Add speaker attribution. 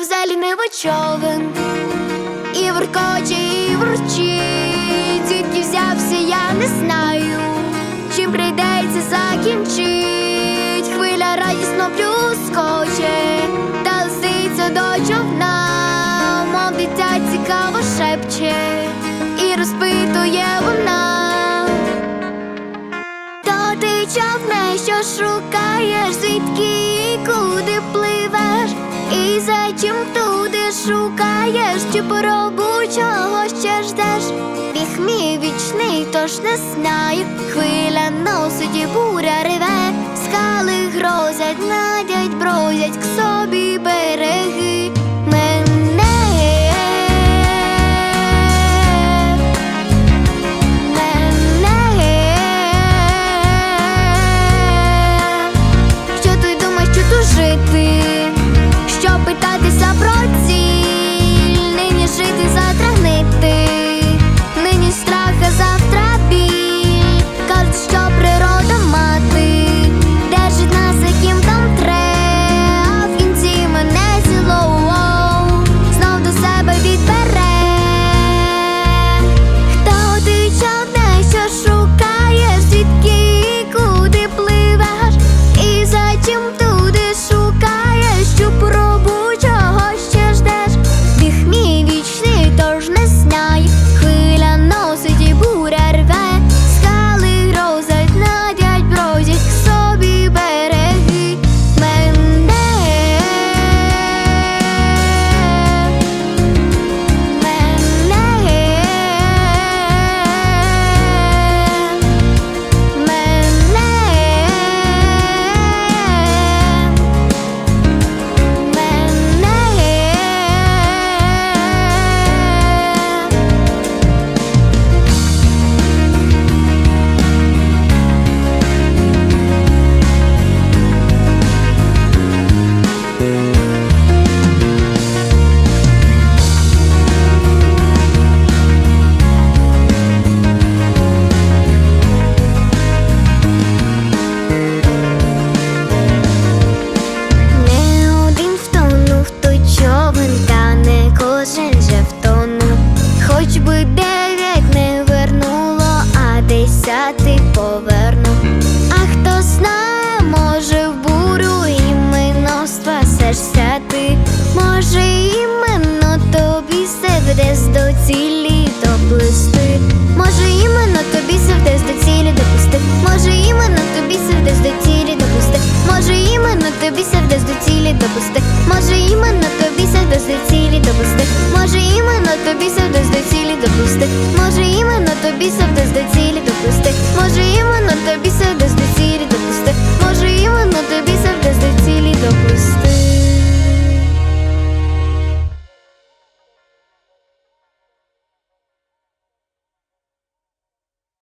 Speaker 1: повзе ліниво човен і воркоче, і ворчить, тільки взявся, я не знаю, чим прийдеться закінчить, хвиля радісно плюскоче, та лисиця до човна, мов дитя цікаво шепче, і розпитує вона, то ти човне, що шукає. чи чого ще ждеш? віх мій вічний, тож не знаю. Хвиля носить і буря реве, скали грозять, надять, бродять к собі бе.